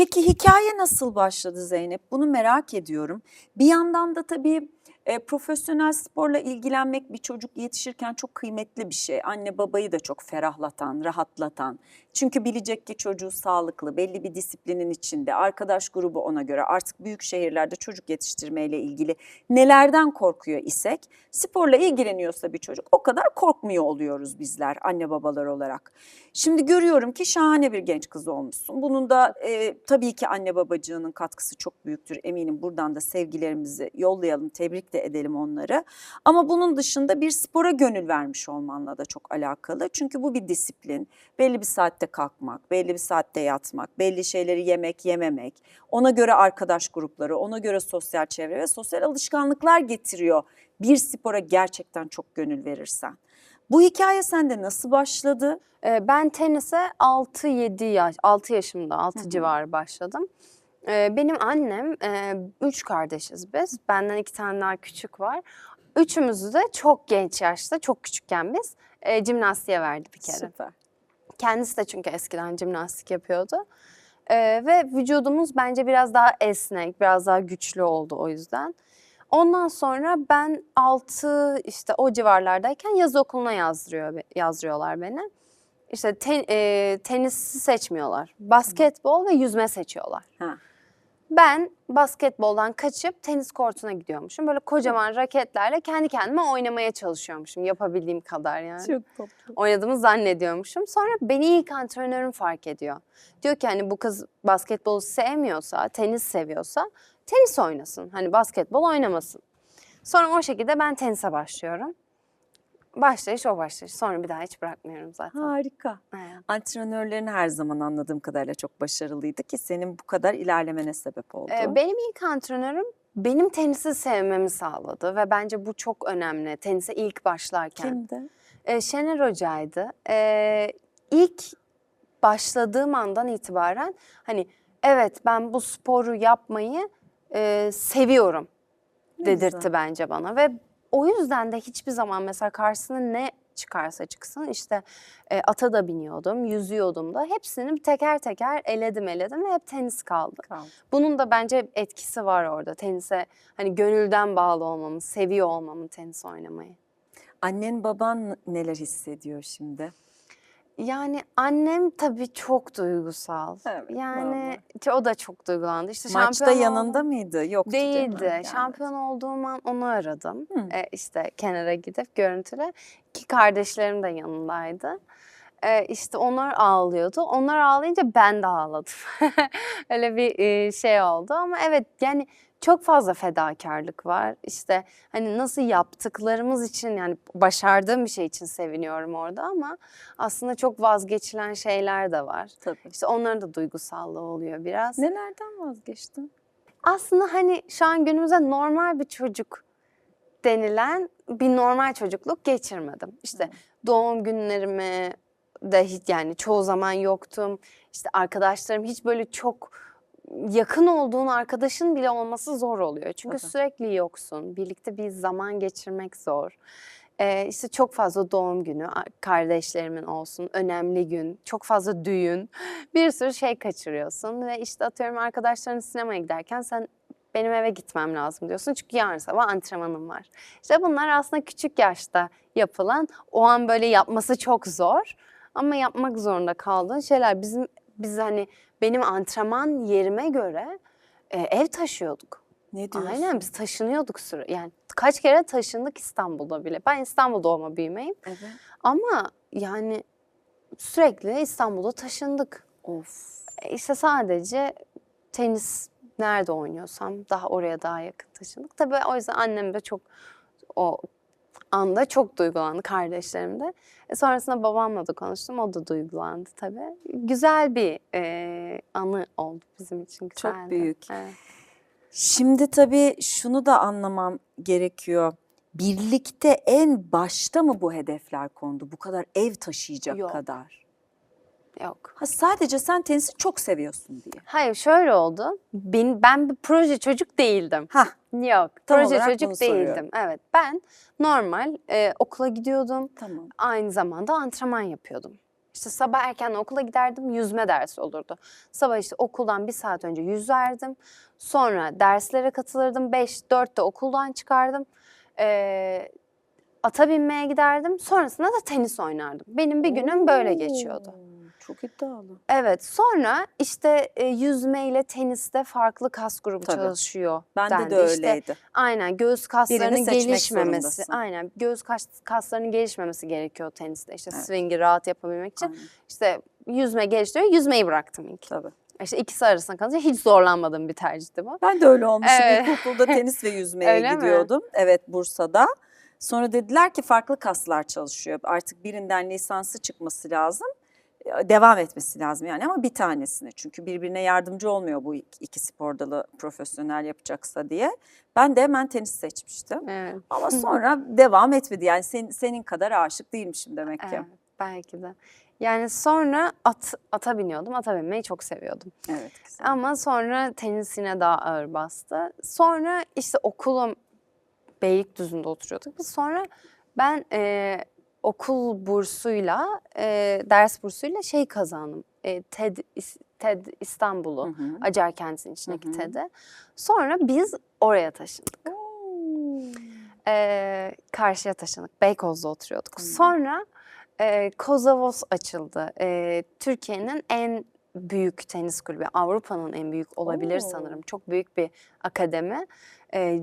Peki hikaye nasıl başladı Zeynep? Bunu merak ediyorum. Bir yandan da tabii e, profesyonel sporla ilgilenmek bir çocuk yetişirken çok kıymetli bir şey. Anne babayı da çok ferahlatan, rahatlatan. Çünkü bilecek ki çocuğu sağlıklı, belli bir disiplinin içinde, arkadaş grubu ona göre. Artık büyük şehirlerde çocuk yetiştirmeyle ilgili nelerden korkuyor isek, sporla ilgileniyorsa bir çocuk o kadar korkmuyor oluyoruz bizler anne babalar olarak. Şimdi görüyorum ki şahane bir genç kız olmuşsun. Bunun da e, tabii ki anne babacığının katkısı çok büyüktür. Eminim buradan da sevgilerimizi yollayalım, tebrik de edelim onları. Ama bunun dışında bir spora gönül vermiş olmanla da çok alakalı. Çünkü bu bir disiplin. Belli bir saatte kalkmak, belli bir saatte yatmak, belli şeyleri yemek, yememek. Ona göre arkadaş grupları, ona göre sosyal çevre ve sosyal alışkanlıklar getiriyor. Bir spora gerçekten çok gönül verirsen. Bu hikaye sende nasıl başladı? Ee, Ben tenise 6-7 yaş, 6 yaşımda, 6 Hı hı. civarı başladım. Ee, Benim annem, e, üç kardeşiz biz. Benden iki tane daha küçük var. Üçümüzü de çok genç yaşta, çok küçükken biz e, jimnastiğe verdi bir kere. Süper. Kendisi de çünkü eskiden jimnastik yapıyordu. Ee, ve vücudumuz bence biraz daha esnek, biraz daha güçlü oldu o yüzden. Ondan sonra ben 6 işte o civarlardayken yaz okuluna yazdırıyor yazdırıyorlar beni. İşte ten, e, tenisi seçmiyorlar. Basketbol ve yüzme seçiyorlar. Ha. Ben basketboldan kaçıp tenis kortuna gidiyormuşum. Böyle kocaman raketlerle kendi kendime oynamaya çalışıyormuşum yapabildiğim kadar yani Çok tatlı. oynadığımı zannediyormuşum. Sonra beni ilk antrenörüm fark ediyor. Diyor ki hani bu kız basketbolu sevmiyorsa, tenis seviyorsa tenis oynasın. Hani basketbol oynamasın. Sonra o şekilde ben tenise başlıyorum. Başlayış o başlayış. Sonra bir daha hiç bırakmıyorum zaten. Harika. Evet. Antrenörlerin her zaman anladığım kadarıyla çok başarılıydı ki senin bu kadar ilerlemene sebep oldu. Ee, benim ilk antrenörüm benim tenisi sevmemi sağladı ve bence bu çok önemli. Tenise ilk başlarken. Kimdi? Ee, Şener Hoca'ydı. Ee, ilk başladığım andan itibaren hani evet ben bu sporu yapmayı e, seviyorum dedirtti bence bana ve o yüzden de hiçbir zaman mesela karşısına ne çıkarsa çıksın işte e, ata da biniyordum, yüzüyordum da hepsini teker teker eledim eledim ve hep tenis kaldı. Kaldı. Bunun da bence etkisi var orada tenise hani gönülden bağlı olmamın, seviyor olmamın tenis oynamayı. Annen baban neler hissediyor şimdi? Yani annem tabii çok duygusal. Evet, yani ki o da çok duygulandı. İşte Maçta şampiyon yanında oldum- mıydı? Yoktu değil? Değildi. Yani. Şampiyon olduğum an onu aradım. Hı. E, işte kenara gidip görüntüle. Ki kardeşlerim de yanındaydı. E, işte onlar ağlıyordu. Onlar ağlayınca ben de ağladım. Öyle bir e, şey oldu ama evet yani çok fazla fedakarlık var. İşte hani nasıl yaptıklarımız için yani başardığım bir şey için seviniyorum orada ama aslında çok vazgeçilen şeyler de var. Tabii. İşte onların da duygusallığı oluyor biraz. Nelerden vazgeçtin? Aslında hani şu an günümüzde normal bir çocuk denilen bir normal çocukluk geçirmedim. İşte doğum günlerimi de hiç yani çoğu zaman yoktum. İşte arkadaşlarım hiç böyle çok yakın olduğun arkadaşın bile olması zor oluyor. Çünkü Tabii. sürekli yoksun. Birlikte bir zaman geçirmek zor. Ee, işte çok fazla doğum günü, kardeşlerimin olsun, önemli gün, çok fazla düğün, bir sürü şey kaçırıyorsun. Ve işte atıyorum arkadaşların sinemaya giderken sen benim eve gitmem lazım diyorsun. Çünkü yarın sabah antrenmanım var. İşte bunlar aslında küçük yaşta yapılan, o an böyle yapması çok zor. Ama yapmak zorunda kaldığın şeyler. Bizim biz hani benim antrenman yerime göre e, ev taşıyorduk. Ne diyorsun? Aynen biz taşınıyorduk süre. Yani kaç kere taşındık İstanbul'da bile. Ben İstanbul doğma büyümeyim. Evet. Ama yani sürekli İstanbul'da taşındık. Of. E, İşte sadece tenis nerede oynuyorsam daha oraya daha yakın taşındık. Tabii o yüzden annem de çok o anda çok duygulandı kardeşlerim de. E, sonrasında babamla da konuştum. O da duygulandı tabii. Güzel bir e, anı oldu bizim için. Çok Güzeldi. büyük. Evet. Şimdi tabii şunu da anlamam gerekiyor. Birlikte en başta mı bu hedefler kondu? Bu kadar ev taşıyacak Yok. kadar. Yok. Ha sadece sen tenisi çok seviyorsun diye. Hayır şöyle oldu. Ben, ben bir proje çocuk değildim. Ha Yok. Tam proje olarak çocuk bunu soruyorum. değildim. Evet. Ben normal e, okula gidiyordum. tamam. Aynı zamanda antrenman yapıyordum. İşte sabah erken okula giderdim, yüzme dersi olurdu. Sabah işte okuldan bir saat önce yüzerdim. Sonra derslere katılırdım. 5-4'te okuldan çıkardım. Ee, ata binmeye giderdim. Sonrasında da tenis oynardım. Benim bir günüm böyle geçiyordu. Çok iddialı. Evet, sonra işte e, yüzmeyle teniste farklı kas grubu Tabii. çalışıyor. Bende dendi. de İşte öyleydi. aynen göğüs kaslarının gelişmemesi. zorundasın. Aynen göğüs kas, kaslarının gelişmemesi gerekiyor teniste. İşte Evet. swing'i rahat yapabilmek için. Aynen, İşte yüzme geliştiriyor. Yüzmeyi bıraktım ilk. tabii. İşte ikisi arasında kalınca hiç zorlanmadığım bir tercihti bu. Ben de öyle olmuşum. Evet. İlkokulda tenis ve yüzmeye Öyle mi? gidiyordum. Evet Bursa'da. Sonra dediler ki farklı kaslar çalışıyor. Artık birinden lisansı çıkması lazım. Devam etmesi lazım yani ama bir tanesine. Çünkü birbirine yardımcı olmuyor bu iki, spor dalı profesyonel yapacaksa diye. Ben de hemen tenis seçmiştim. Evet. Ama sonra devam etmedi. Yani sen, senin kadar aşık değilmişim demek ki. Evet, belki de. Yani sonra at, ata biniyordum. Ata binmeyi çok seviyordum. Evet. güzel. Ama sonra tenis yine daha ağır bastı. Sonra işte okulum Beylikdüzü'nde oturuyorduk. Biz sonra ben e, okul bursuyla, e, ders bursuyla şey kazandım. E, TED, TED İstanbul'u, Hı hı. Acar Kent'in içindeki Hı hı. TED'e. Sonra biz oraya taşındık. E, karşıya taşındık. Beykoz'da oturuyorduk. Tamam. Sonra e, Kozavos açıldı. E, Türkiye'nin en büyük tenis kulübü, Avrupa'nın en büyük olabilir Oo. sanırım. Çok büyük bir akademi. E,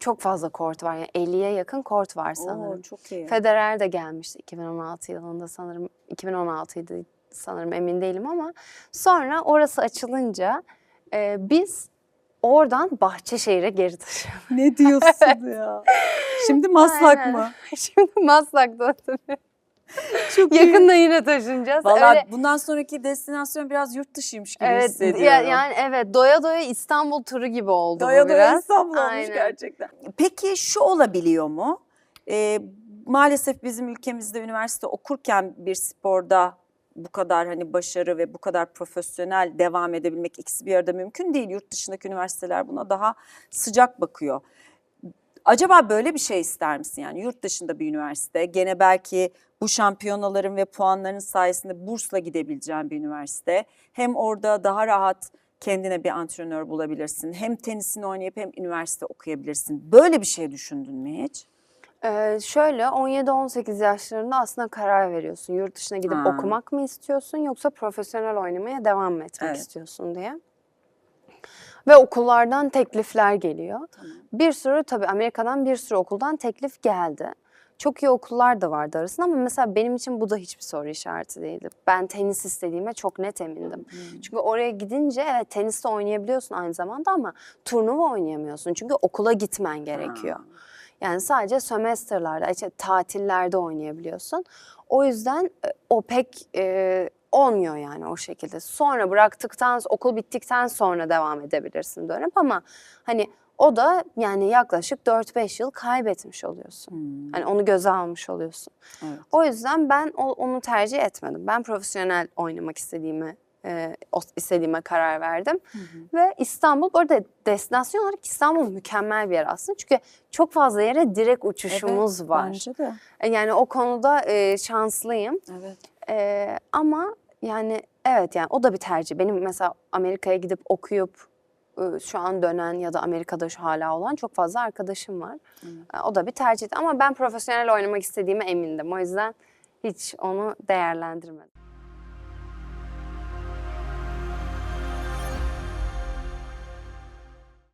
çok fazla kort var. Yani 50'ye yakın kort var sanırım. Oo, çok iyi. Federer de gelmişti 2016 yılında sanırım. 2016'ydı sanırım emin değilim ama sonra orası açılınca e, biz oradan Bahçeşehir'e geri taşındık. ne diyorsun ya? Şimdi Maslak Aynen. mı? Şimdi Maslak'ta oturuyoruz. Çok iyi. Yakında yine taşınacağız. Vallahi Öyle- bundan sonraki destinasyon biraz yurt dışıymış gibi evet, hissediyorum. ya- yani evet doya doya İstanbul turu gibi oldu Doya bu doya biraz. İstanbul olmuş Aynen. gerçekten. Peki şu olabiliyor mu? Ee, maalesef bizim ülkemizde üniversite okurken bir sporda bu kadar hani başarı ve bu kadar profesyonel devam edebilmek ikisi bir arada mümkün değil. Yurt dışındaki üniversiteler buna daha sıcak bakıyor. Acaba böyle bir şey ister misin? Yani yurt dışında bir üniversite, gene belki bu şampiyonaların ve puanların sayesinde bursla gidebileceğin bir üniversite. Hem orada daha rahat kendine bir antrenör bulabilirsin. Hem tenisini oynayıp hem üniversite okuyabilirsin. Böyle bir şey düşündün mü hiç? Ee, şöyle 17-18 yaşlarında aslında karar veriyorsun. Yurt dışına gidip Ha. okumak mı istiyorsun yoksa profesyonel oynamaya devam mı etmek Evet. istiyorsun diye. Ve okullardan teklifler geliyor. Tamam. Bir sürü tabii Amerika'dan bir sürü okuldan teklif geldi. Çok iyi okullar da vardı arasında ama mesela benim için bu da hiçbir soru işareti değildi. Ben tenis istediğime çok net emindim. Çünkü oraya gidince evet tenis de oynayabiliyorsun aynı zamanda ama turnuva oynayamıyorsun. Çünkü okula gitmen gerekiyor. Ha. Yani sadece sömestrlarda, işte tatillerde oynayabiliyorsun. O yüzden e, o pek e, olmuyor yani o şekilde. Sonra bıraktıktan, okul bittikten sonra devam edebilirsin dönüp ama hani o da yani yaklaşık 4-5 yıl kaybetmiş oluyorsun. Hmm, Hani onu göze almış oluyorsun. evet. O yüzden ben onu tercih etmedim. Ben profesyonel oynamak istediğimi e, istediğime karar verdim. Ve İstanbul, bu arada destinasyon olarak İstanbul mükemmel bir yer aslında. Çünkü çok fazla yere direkt uçuşumuz var. Bence de. E, Yani o konuda e, şanslıyım. Evet. E, ama yani evet yani o da bir tercih. Benim mesela Amerika'ya gidip okuyup şu an dönen ya da Amerika'da şu hala olan çok fazla arkadaşım var. E, O da bir tercihti ama ben profesyonel oynamak istediğime emindim. O yüzden hiç onu değerlendirmedim.